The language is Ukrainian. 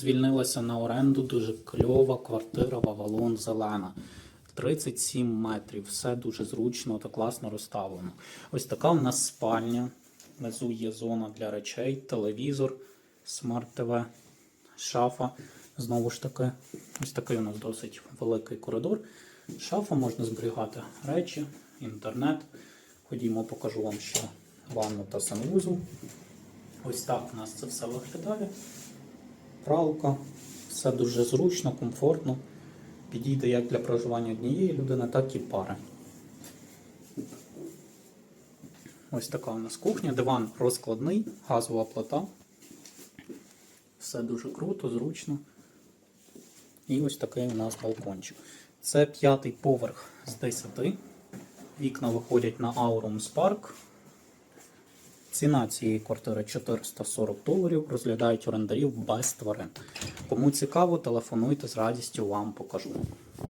Звільнилася на оренду дуже кльова квартира Вавалон Зелена. 37 метрів, все дуже зручно та класно розставлено. Ось така у нас спальня. Внизу є зона для речей, телевізор, смарт-ТВ, шафа. Знову ж таки, ось такий у нас досить великий коридор. Шафа можна зберігати речі, інтернет. Ходімо, покажу вам ще ванну та санвузол. Ось так у нас це все виглядає. Пралка, все дуже зручно, комфортно. Підійде як для проживання однієї людини, так і пари. Ось така у нас кухня, диван розкладний, газова плита. Все дуже круто, зручно. І ось такий у нас балкончик. Це п'ятий поверх з 10. Вікна виходять на Aurums Park. Ціна цієї квартири 440 доларів. Розглядають орендарів без тварин. Кому цікаво, телефонуйте з радістю вам покажу.